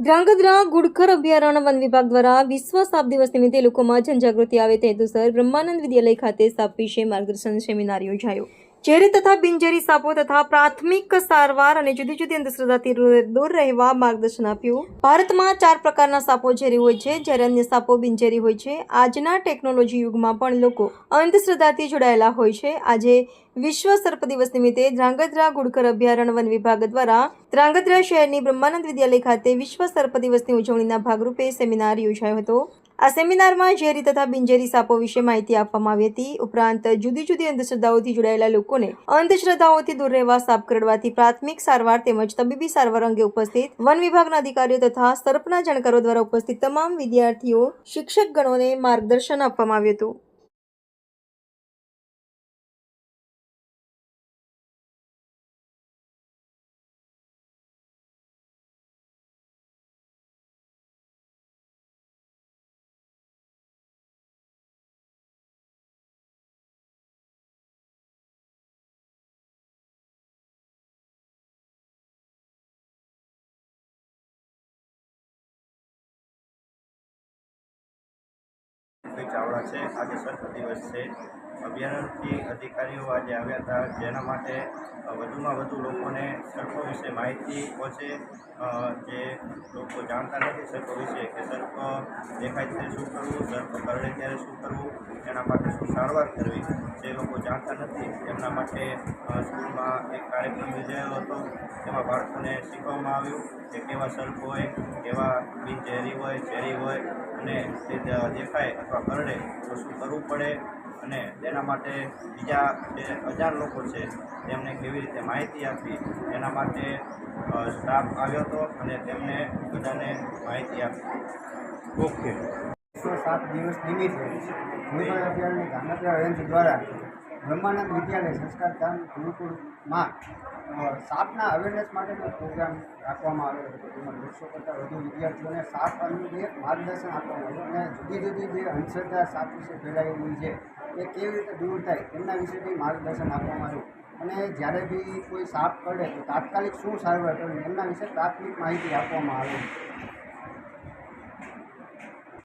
ધ્રાંગધ્રા ગુડખર અભયારણ્ય વન વિભાગ દ્વારા વિશ્વ સાપ દિવસ નિમિત્તે લોકોમાં જનજાગૃતિ આવે તે હેતુસર બ્રહ્માનંદ વિદ્યાલય ખાતે સાપ વિશે માર્ગદર્શન સેમિનાર યોજાયો. ઝેરી તથા બિનજેરી સાપો તથા પ્રાથમિક સારવાર અને જુદી જુદી અંધશ્રદ્ધાથી દૂર રહેવા માર્ગદર્શન આપ્યું. ભારતમાં ચાર પ્રકારના સાપો ઝેરી હોય છે, જ્યારે અન્ય સાપો બિનઝેરી હોય છે. આજના ટેકનોલોજી યુગમાં પણ લોકો અંધશ્રદ્ધાથી જોડાયેલા હોય છે. આજે વિશ્વ સર્પ દિવસ નિમિત્તે ધ્રાંગધ્રા ગુડકર અભયારણ્ય વન વિભાગ દ્વારા ધ્રાંગધ્રા શહેરની બ્રહ્માનંદ વિદ્યાલય ખાતે વિશ્વ સર્પ દિવસની ઉજવણીના ભાગરૂપે સેમિનાર યોજાયો હતો. આ સેમિનારમાં ઝેરી તથા બિનઝેરી સાપો વિશે માહિતી આપવામાં આવી હતી. ઉપરાંત જુદી જુદી અંધશ્રદ્ધાઓથી જોડાયેલા લોકોને અંધશ્રદ્ધાઓથી દૂર રહેવા, સાપ કરડવાથી પ્રાથમિક સારવાર તેમજ તબીબી સારવાર અંગે ઉપસ્થિત વન વિભાગના અધિકારીઓ તથા સર્પના જાણકારો દ્વારા ઉપસ્થિત તમામ વિદ્યાર્થીઓ, શિક્ષકગણોને માર્ગદર્શન આપવામાં આવ્યું હતું. ભાઈ ચાવડા છે. આજે સર્પ દિવસ છે. અભયારણ્યથી અધિકારીઓ આજે આવ્યા હતા, જેના માટે વધુમાં વધુ લોકોને સરકો વિશે માહિતી પહોંચે જે લોકો જાણતા નથી સરકો વિશે કે સર્પ દેખાય ત્યારે શું કરવું સર્પ કરડે ત્યારે શું કરવું, એના માટે શું સારવાર કરવી, જે લોકો જાણતા નથી, એમના માટે સ્કૂલમાં એક કાર્યક્રમ યોજાયો હતો તેમાં બાળકોને શીખવવામાં આવ્યું કે કેવા સર્પ હોય, કેવા બિનઝેરી હોય, ઝેરી હોય, અને તે દેખાય અથવા કરડે તો શું કરવું પડે અને તેના માટે બીજા જે હજાર લોકો છે, તેમને કેવી રીતે માહિતી આપવી એના માટે સ્ટાફ આવ્યો હતો અને તેમને બધાને માહિતી આપી. ઓકે. એકસો સાત દિવસ નિમિત્તે ગુરુકુળ અભિયાનની ગાંધીનગર એજન્સી દ્વારા બ્રહ્માનંદ વિદ્યાલય સંસ્કાર ધામ ગુરુકુળમાં સાપના અવેરનેસ માટેનો પ્રોગ્રામ રાખવામાં આવેલો હતો. જેમાં દોઢસો કરતાં વધુ વિદ્યાર્થીઓને સાપ અંગે માર્ગદર્શન આપવામાં આવ્યું અને જુદી જુદી જે અંધશ્રદ્ધા સાપ વિશે ફેલાયેલી છે, એ કેવી રીતે દૂર થાય એમના વિશે બી માર્ગદર્શન આપવામાં આવ્યું. અને જ્યારે બી કોઈ સાપ પડે તો તાત્કાલિક શું સારવાર કરવી એમના વિશે પ્રાથમિક માહિતી આપવામાં આવે